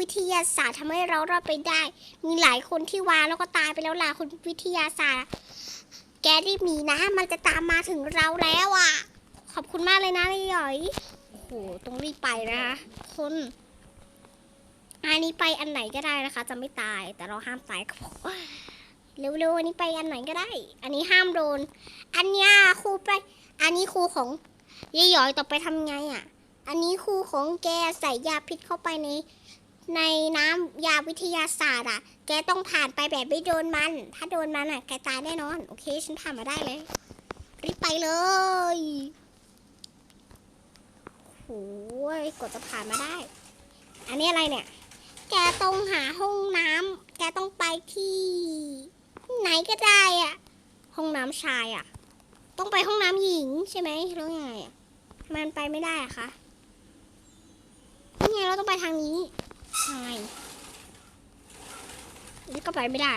วิทยาศาสตร์ทำให้เรารอดไปได้ มีหลายคนที่วาแล้วก็ตายไปแล้วล่ะคุณวิทยาศาสตร์ แกรีบหนีนะ มันจะตามมาถึงเราแล้วอะ ขอบคุณมากเลยนะลยหยอยโอ้โหต้องรีบไปนะคะคนอันนี้ไปอันไหนก็ได้นะคะ จะไม่ตายแต่เราห้ามตายก็พอเร็วๆอันนี้ไปอันไหนก็ได้ อันนี้ห้ามโดน อันเนี้ยครูไป อันนี้ครูของยายหยอยต่อไปทำไงอะ อันนี้ครูของแกใส่ยาพิษเข้าไปใน ในน้ำยาวิทยาศาสตร์อะ แกต้องผ่านไปแบบไม่โดนมัน ถ้าโดนมันอะ แกตายแน่นอน โอเค ฉันผ่านมาได้เลย รีบไปเลยโอ้ยกดจะผ่านมาได้ อันนี้อะไรเนี่ย แกต้องหาห้องน้ำ แกต้องไปที่ ไหนก็ได้อะ ห้องน้ำชายอะ ต้องไปห้องน้ำหญิงใช่ไหมแล้วยังไงอะทำไมมันไปไม่ได้อะคะนี่ไงเราต้องไปทางนี้ ใช่นี่ก็ไปไม่ได้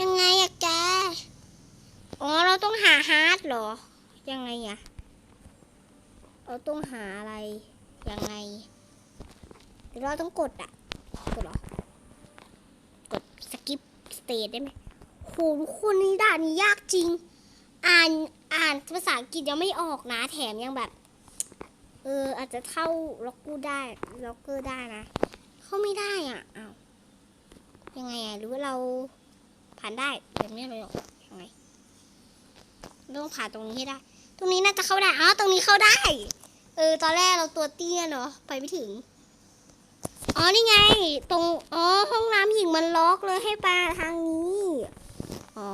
ยังไงอะแก อ๋อ เราต้องหาฮาร์ดเหรอ ยังไงอะเราต้องหาอะไร ยังไงหรือเราต้องกดอะกดหรอ กดสกิปสเตทได้ไหมโหทุกคนนี่ด่านนี้ยากจริง อ่านอ่านภาษาอังกฤษยังไม่ออกนะ แถมยังแบบ เออ อาจจะเข้าล็อกกูได้ ล็อกเกอร์ได้นะ เข้าไม่ได้อะอ้าวยังไงอะหรือว่าเราผ่านได้แบบนี้เลยหรอยังไงต้องผ่านตรงนี้ให้ได้ ตรงนี้น่าจะเข้าได้อ๋อตรงนี้เข้าได้ เออ ตอนแรกเราตัวเตี้ยเนาะไปไม่ถึง อ๋อนี่ไง ตรงอ๋อห้องน้ำหญิงมันล็อกเลยให้ไปทางนี้อ๋อ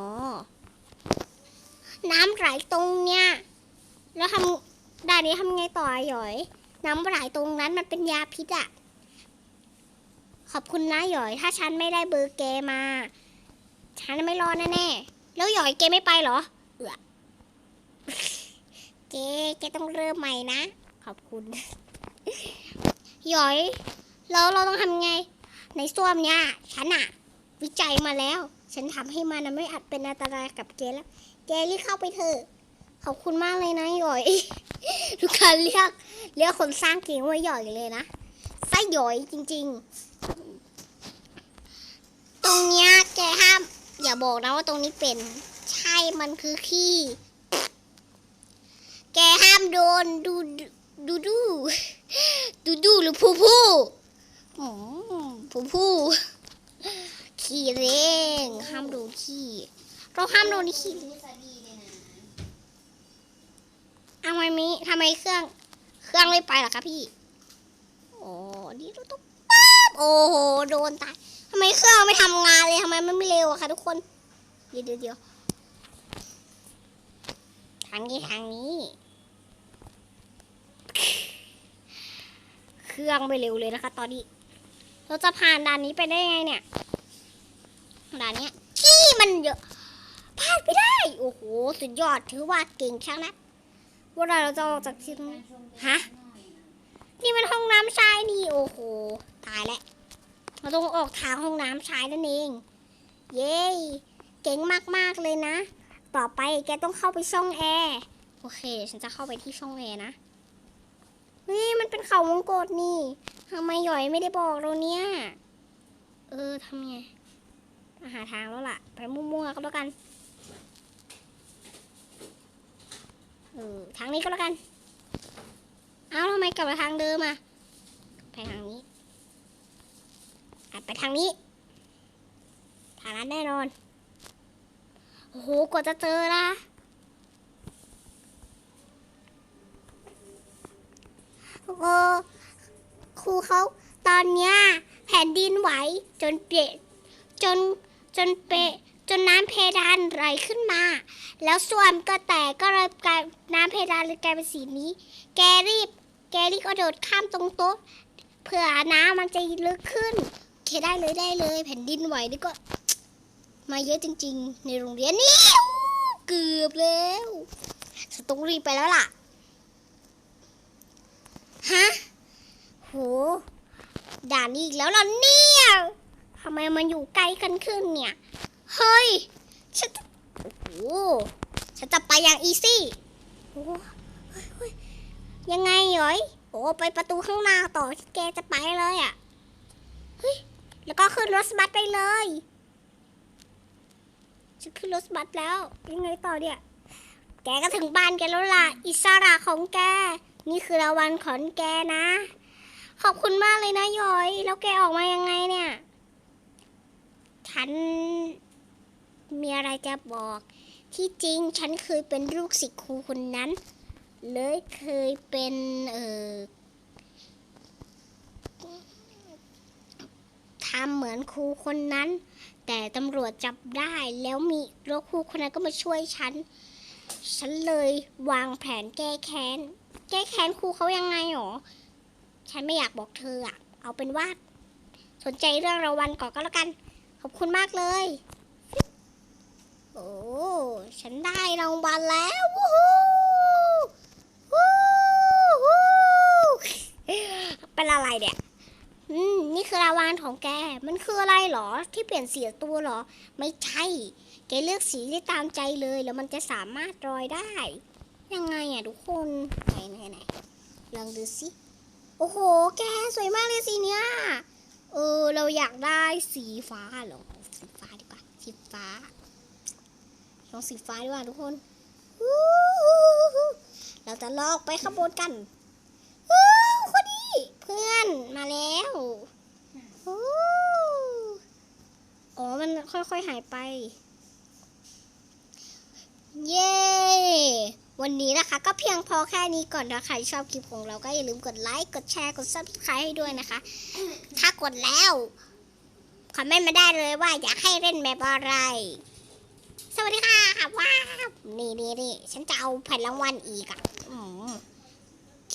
น้ำไหลตรงเนี้ยแล้วทำด่านนี้ทำไงต่อหยอย น้ำไหลตรงนั้นมันเป็นยาพิษอะ ขอบคุณนะหยอย ถ้าฉันไม่ได้เบอร์แกมา ฉันไม่รอดแน่ๆแล้วหยอยแกไม่ไปเหรอเออเกแกต้องเริ่มใหม่นะ ขอบคุณ หยอยแล้วเราต้องทำไง ในส้วมเนี่ยฉันอะวิจัยมาแล้ว ฉันทำให้มันไม่อาจเป็นอันตรายกับแกแล้วแกรีบเข้าไปเถอะขอบคุณมากเลยนะหยอยทุกคนเรียกเรียกคนสร้างเกมว่าหยอยเลยนะ ไส้หยอยจริง ๆ ตรงเนี้ยแกห้ามอย่าบอกนะว่าตรงนี้เป็น ใช่มันคือขี้ แกห้ามโดนดูดูดูดูดูหรือผู้ผู้อืมผู้ผู้ขี้เร่งห้ามโดนขี้ เราห้ามโดนขี้ทำไมมิทำไมเครื่อง เครื่องไม่ไปล่ะคะพี่ นี่เราต้องป๊บโอ้โหโดนตายทำไมเครื่องไม่ทำงานเลยทำไมมันไม่เร็วอะคะทุกคน เดี๋ยวเดี๋ยวทางนี้ทางนี้ เครื่องไปเร็วเลยนะคะ ตอนนี้ เราจะผ่านด่านนี้ไปได้ไงเนี่ยด่านเนี้ยขี้มันเยอะผ่านไปได้ โอ้โห สุดยอดถือว่าเก่งช่างนะว่าเราจะออกจากที่นี้ฮะ นี่มันห้องน้ำชายนี่ โอ้โห ตายแล้วเราต้องออกทางห้องน้ำชายนั่นเอง เย้ เก่งมากๆเลยนะ ต่อไปแกต้องเข้าไปช่องแอร์ โอเค ฉันจะเข้าไปที่ช่องแอร์นะ เฮ้ย มันเป็นเขาวงกตนี่ทำไมหยอยไม่ได้บอกเราเนี่ย เออทำไงหาทางแล้วล่ะ ไปมั่วๆก็แล้วกัน เออ ทางนี้ก็แล้วกัน อ้าทำไมกลับมาทางเดิมอะ ไปทางนี้อไปทางนี้ ทางนั้นแน่นอน โอ้โห กว่าจะเจอนะโอ้ครูเขาตอนเนี้ยแผ่นดินไหวจนเปะจนจนเปะจนน้ำเพดานไหลขึ้นมา แล้วส่วนก็แตกก็เลยกลายน้ำเพดานเลยกลายเป็นสีนี้ แกรีบ กรีบกระโดดข้ามตรงโต๊ะเผื่อน้ำมันจะลึกขึ้นโอเคได้เลยได้เลย แผ่นดินไหวนี่ก็ มาเยอะจริง ๆ ในโรงเรียนนี่เกือบแล้วฉันต้องรีบไปแล้วล่ะฮะโหด่านนี้อีกแล้วเหรอเนี่ยทำไมมันอยู่ใกลกันขึ้นเนี่ย เฮ้ย ฉันโอ้โหฉันจะไปอย่างอีซี่โอ้ ยังไงเหรอยโอ้ไปประตูข้างหน้าต่อที่แกจะไปเลยอะ่ะขึ้นรถบัสไปเลยฉันขึ้นรถบัสแล้ว ยังไงต่อเนี่ย แกก็ถึงบ้านแกแล้วล่ะ อิสระของแก นี่คือรางวัลของแกนะ ขอบคุณมากเลยนะยอย แล้วแกออกมายังไงเนี่ย ฉันมีอะไรจะบอก ที่จริงฉันเคยเป็นลูกศิษย์ครูคนนั้น เลยเคยเป็นเออทำเหมือนครูคนนั้น แต่ตำรวจจับได้แล้วมีแล้วครูคนนั้นก็มาช่วยฉัน ฉันเลยวางแผนแก้แค้น แก้แค้นครูเขายังไงหรอ ฉันไม่อยากบอกเธออะเอาเป็นว่า สนใจเรื่องรางวัลก่อนก็แล้วกัน ขอบคุณมากเลย โอ้ ฉันได้รางวัลแล้ววู้ เป็นอะไรเนี่ย อืม นี่คือรางวัลของแก มันคืออะไรเหรอ ที่เปลี่ยนสีตัวเหรอ ไม่ใช่ แกเลือกสีได้ตามใจเลย แล้วมันจะสามารถรอยได้ ยังไงอะทุกคน ไหนไหนไหนลองดูสิ โอ้โห แกสวยมากเลยสีเนี้ย เออ เราอยากได้สีฟ้าหรอ สีฟ้าดีกว่า สีฟ้า ลองสีฟ้าดีกว่าทุกคน เราจะลอกไปขบวนกัน พื่อนมาแล้ววู้อ๋อ มันค่อยๆหายไป เย้ วันนี้นะคะก็เพียงพอแค่นี้ก่อนนะใครชอบคลิปของเราก็อย่าลืมกดไลค์ กดแชร์ กด subscribe ให้ด้วยนะคะ ถ้ากดแล้วคอมเมนต์มาได้เลยว่าอยากให้เล่นแบบอะไร สวัสดีค่ะว้าวนี่นี่นี่ฉันจะเอาแผ่นรางวัลอีกอะอืมโอ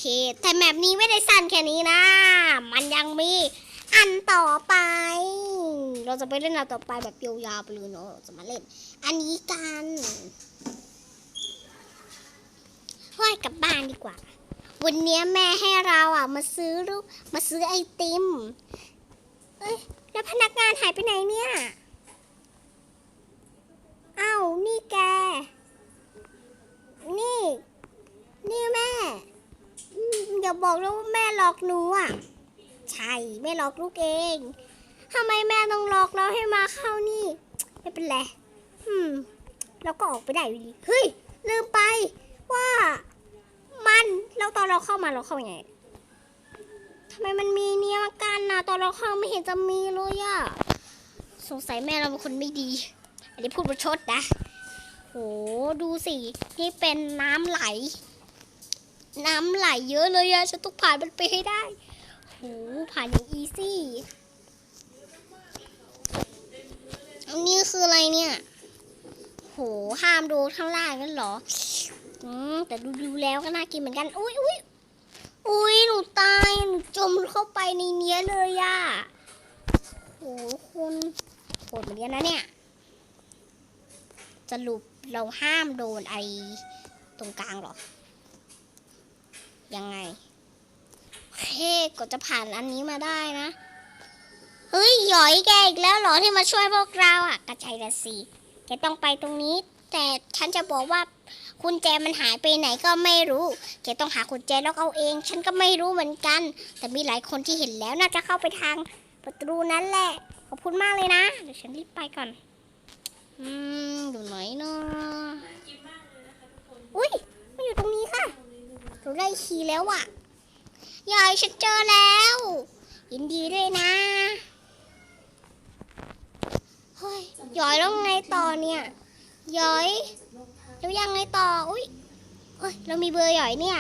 เค แต่แมปนี้ไม่ได้สั้นแค่นี้นะ มันยังมีอันต่อไป เราจะไปเล่นอันต่อไปแบบยาวๆไปเลยเนาะเราจะมาเล่น อันนี้กันห้อยกลับบ้านดีกว่า วันนี้แม่ให้เราอะ มาซื้อลูกมาซื้อไอติม เอ้ย แล้วพนักงานหายไปไหนเนี่ย อ้าว นี่แก นี่ นี่แม่อืมอย่าบอกนะว่าแม่หล อกหนูอะ ใช่แม่หลอกลูกเองทำไมแม่ต้องหลอกเราให้มาเข้านี่ ไม่เป็นไรอืมเราก็ออกไปได้อยู่ดีเฮ้ยลืมไปว่ามันแล้วตอนเราเข้ามาเราเข้ายังไงทำไมมันมีเนี่ยมากันนะตอนเราเข้าไม่เห็นจะมีเลยอะสงสัยแม่เราเป็นคนไม่ดี อันนี้พูดประชดนะโหดูสินี่เป็นน้ำไหล น้ำไหลเยอะเลยอะฉันต้องผ่านมันไปให้ได้โหผ่านอย่างอีซี่อันนี้คืออะไรเนี่ย โห ห้ามดูข้างล่างนั่นหรอ อืม แต่ดูดูแล้วก็น่ากินเหมือนกัน อุ้ยอุ้ยอุ้ยหนูตาย หนูจมเข้าไปในเนี้ยเลยอะโหคุณโหดเหมือนกันนะเนี่ย สรุปเราห้ามโดนไอตรงกลางหรอ ยังไงโอเคก็จะผ่านอันนี้มาได้นะ เฮ้ยหยอยแกอีกแล้วเหรอที่มาช่วยพวกเราอะ กระจายละสิแกต้องไปตรงนี้ แต่ฉันจะบอกว่ากุญแจมันหายไปไหนก็ไม่รู้ แกต้องหากุญแจแล้วเอาเอง ฉันก็ไม่รู้เหมือนกัน แต่มีหลายคนที่เห็นแล้วน่าจะเข้าไปทางประตูนั้นแหละ ขอบคุณมากเลยนะ เดี๋ยวฉันรีบไปก่อน อืมดูหน่อยเนาะอุ้ยมันอยู่ตรงนี้ค่ะ เราได้คีย์แล้วอะยายฉันเจอแล้ว ยินดีด้วยนะ เฮ้ยย้อยแล้วไงต่อเนี่ยย้อยแล้วยังไงต่อ อุ้ยเอ้ย เรามีเบอร์ยอยเนี่ย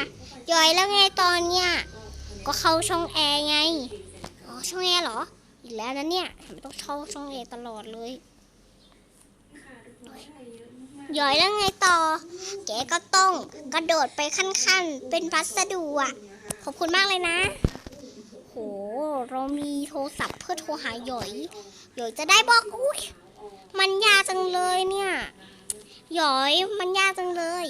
ยอยแล้วไงตอนเนี่ย ก็เข้าช่องแอร์ไง อ๋อ ช่องแอร์เหรอ อีกแล้วนะเนี่ยทำไมต้องเข้าช่องแอร์ตลอดเลย ย่อยแล้วไงต่อ แกก็ต้องกระโดดไปขั้นๆ เป็นพัสดุอะ ขอบคุณมากเลยนะ โห เรามีโทรศัพท์เพื่อโทรหาหยอย หยอยจะได้บอกอุ้ยมันยากจังเลยเนี่ยหยอยมันยากจังเลย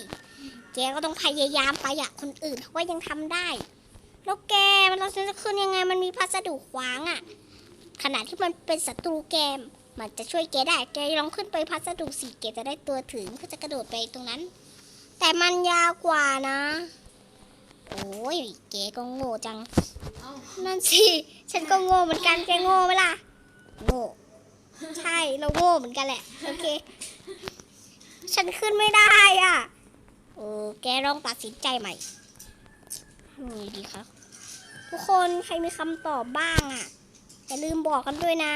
แกก็ต้องพยายามไปอะคนอื่นเขาก็ยังทำได้ แล้วแกมันเราจะขึ้นยังไงมันมีพัสดุขวางอะขณะที่มันเป็นศัตรูแกม มันจะช่วยแกได้ แกลองขึ้นไปพัสดุสิแกจะได้ตัวถึงเพจะกระโดดไปตรงนั้น แต่มันยาวกว่านะ โอ้ยแกก็โง่จัง นั่นสิ ฉันก็โง่เหมือนกัน แกโง่ไหมล่ะ โง่ ใช่ เราโง่เหมือนกันแหละ โอเค ฉันขึ้นไม่ได้อะเออแกลองตัดสินใจใหม่ทำไงดีครับ ทุกคนใครมีคำตอบบ้างอะ อย่าลืมบอกกันด้วยนะ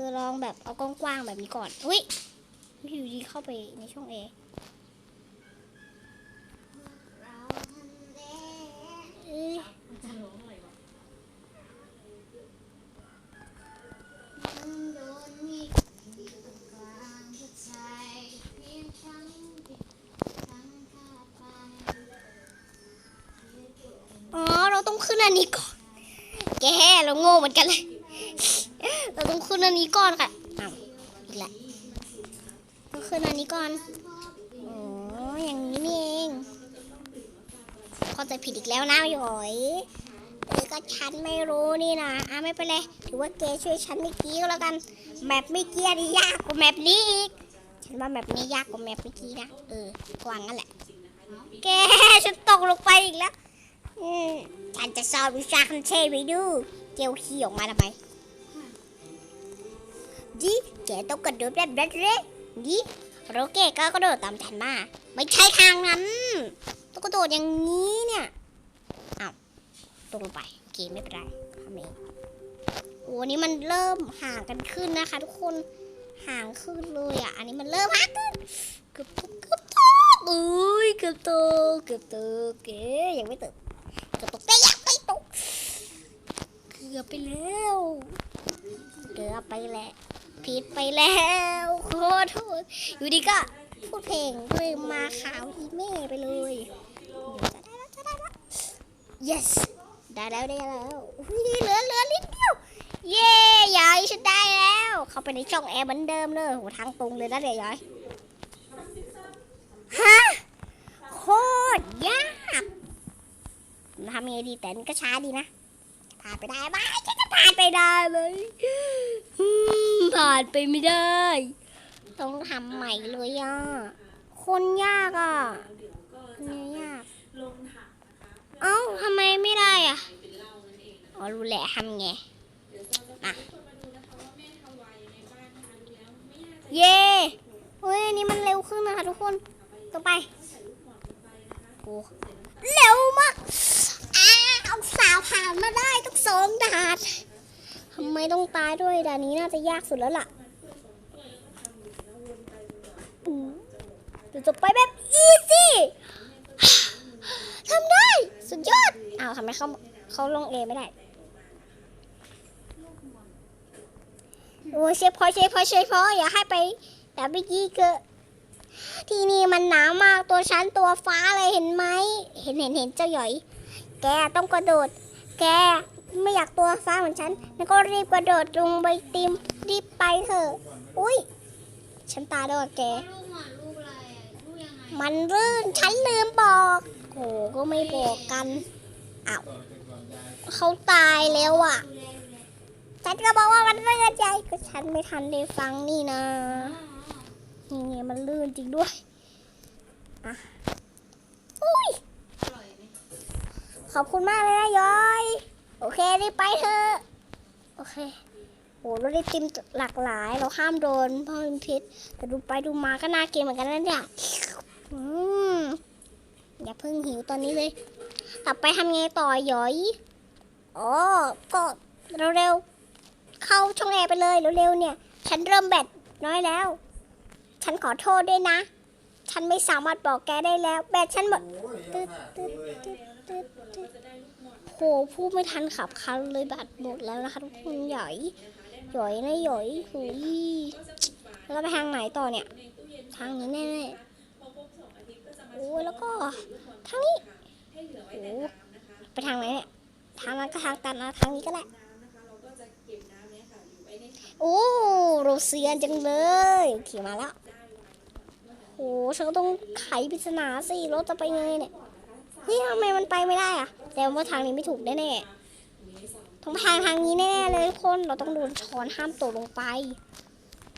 เออลองแบบเอากว้างๆแบบนี้ก่อน อุ้ยอยู่ดีเข้าไปในช่องเออ๋อ เราต้องขึ้นอันนี้ก่อน แกเราโง่เหมือนกันเลย เราต้องขึ้นอันนี้ก่อนค่ะอ้าวอีกแล้วต้องขึ้นอันนี้ก่อนอ๋ออย่างนี้นี่เองเข้าใจผิดอีกแล้วนะหยอยเออก็ฉันไม่รู้นี่นะอะไม่เป็นไรถือว่าแกช่วยฉันเมื่อกี้ก็แล้วกันแมปเมื่อกี้นี่ยากกว่าแมปนี้อีกฉันว่าแมปนี้ยากกว่าแมปเมื่อกี้นะเออกวางนั่นแหละแกฉันตกลงไปอีกแล้วอืมฉันจะสอบวิชาคันเทศไปดูเจียวขี้ออกมาทำไม ดิแกต้องกระโดดแบบแบบเร่ดิโรเกตก็กระโดดตามฉันมา ไม่ใช่ทางนั้น ต้องกระโดดอย่างนี้เนี่ยอ้าวตกลงไปโอเคไม่เป็นไรทำเองโอ้นี่มันเริ่มห่างกันขึ้นนะคะ ทุกคนห่างขึ้นเลยอะ อันนี้มันเริ่มห่างขึ้นเกือบตกเกือบตกอุ้ยเกือบตกเกือบตกเก๋ยังไม่ตกเกือบตกแต่ยังไม่ตกเกือบไปแล้วเกือบไปแล้ว ผิดไปแล้วขอโทษอยู่ดีก็พูดเพลงลืมมาขาวอีเม่ไปเลยจะได้แล้วจะได้แล้ว yes ได้แล้วได้แล้วอุ้ยเหลือเหลือนิดเดียวเย้ยายฉันได้แล้ว เข้าไปในช่องแอร์เหมือนเดิมเลยโหทางตรงเลยนะเดี๋ยวยายฮะโคตรยากทำยังไงดีแต่นก็ช้าดีนะผ่านไปได้ไหมฉันจะผ่านไปได้ไหมอืม ผ่านไปไม่ได้ ต้องทำใหม่เลยอะ คนยากอะคนนี้ยากลงถังนะคะเอ้าทำไมไม่ได้อะเป็นเหล้านั่นเองนะอ๋อ รู้แหละทำไงเดี๋ยวเราจะพาทุกคนมาดูนะคะว่าแม่ทำวายยังไงบ้างนะคะดูแล้วไม่น่าจะเย่เฮ้ย อันนี้มันเร็วขึ้นนะคะทุกคน ต่อไปใส่ลูกหมอนลงไปนะคะโอ้เร็วมากอ้าเอาสาวผ่านมาได้ต้องสองด่าน ทำไมต้องตายด้วยด่านนี้น่าจะยากสุดแล้วล่ะอืมเดี๋ยวจะไปแบบอีซี่ทำได้ สุดยอดอ้าวทำไมเขาเขาลงเอไม่ได้ โอ้เชฟพอยเชฟพอยเชฟพอยอย่าให้ไปแต่เมื่อกี้เกิดที่นี่มันหนาวมากตัวฉันตัวฟ้าเลยเห็นไหม เห็นเห็นเห็นเจ้าหยอย แกต้องกระโดด แก ไม่อยากตัวฟ้าเหมือนฉัน แล้วก็รีบกระโดดลงไปติมรีบไปเถอะ อุ้ย ฉันตายแล้วอะแก มันลื่น ฉันลืมบอก โห ก็ไม่บอกกันอ้าวเขาตายแล้วอะ ฉันก็บอกว่ามันลื่นใจก็ฉันไม่ทันได้ฟังนี่นะ นี่ไงมันลื่นจริงด้วยอะอุ้ยขอบคุณมากเลยนะย้อย โอเครีบไปเถอะโอเคโหเราได้ติมหลากหลาย เราห้ามโดนเพราะมันพิษ แต่ดูไปดูมาก็น่ากินเหมือนกันนะเนี่ยอืมอย่าเพิ่งหิวตอนนี้เลยต่อไปทำไงต่อยอยอ๋อก็เร็วๆเข้าช่องแอร์ไปเลยเร็วๆเนี่ย ฉันเริ่มแบตน้อยแล้ว ฉันขอโทษด้วยนะ ฉันไม่สามารถบอกแกได้แล้ว แบตฉันหมดตึ๊ดตึ๊ดตึ๊ดตึ๊ด หพูดไม่ทันขับคันเลยบัตรหมดแล้วนะคะทุกคนหย่อยหย่อยนะหย่อยหุยแล้วไปทางไหนต่อเนี่ย ทางนี้แน่ๆโอ้แล้วก็ทางนี้โอ้ไปทางไหนเนี่ยทางนั้นก็ทางตันนะทางนี้ก็ได้น้ำนะคะเราก็จะเก็บน้ำเนี่ยค่ะอยู่ไว้ในถังโอ้โรเซียนจังเลยขี่มาแล้วโอ้ฉันก็ต้องไขปริศนาสิรถจะไปยังไงเนี่ยเฮ้ยทำไมมันไปไม่ได้อะ แต่ว่าทางนี้ไม่ถูกแน่ๆต้องทางทางนี้แน่ๆเลยทุกคนเราต้องโดนช้อนห้ามตกลงไป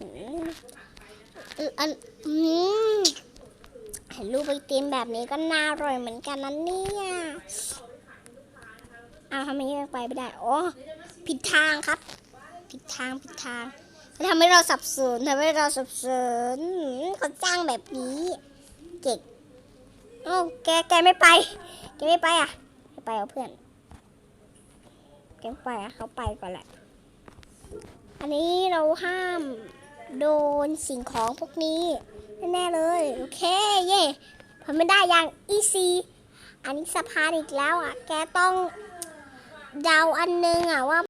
อืออันอืมเห็นรูปไอติมแบบนี้ก็น่าอร่อยเหมือนกันนะเนี่ยอ้าวทำไมยังไปไม่ได้อ๋อผิดทางครับ ผิดทางผิดทางทำให้เราสับสนทำให้เราสับสนหืมเขาจ้างแบบนี้ เก่งโอ้แกแกไม่ไป แกไม่ไปอะ ไปเอาเพื่อนแกไม่ไปเขาไปก่อนแหละ อันนี้เราห้ามโดนสิ่งของพวกนี้ แน่เลย โอเค เย่ทำไม่ได้อย่างอีซีอันนี้สะพานอีกแล้วอะ แกต้องเดาอันนึงอะว่า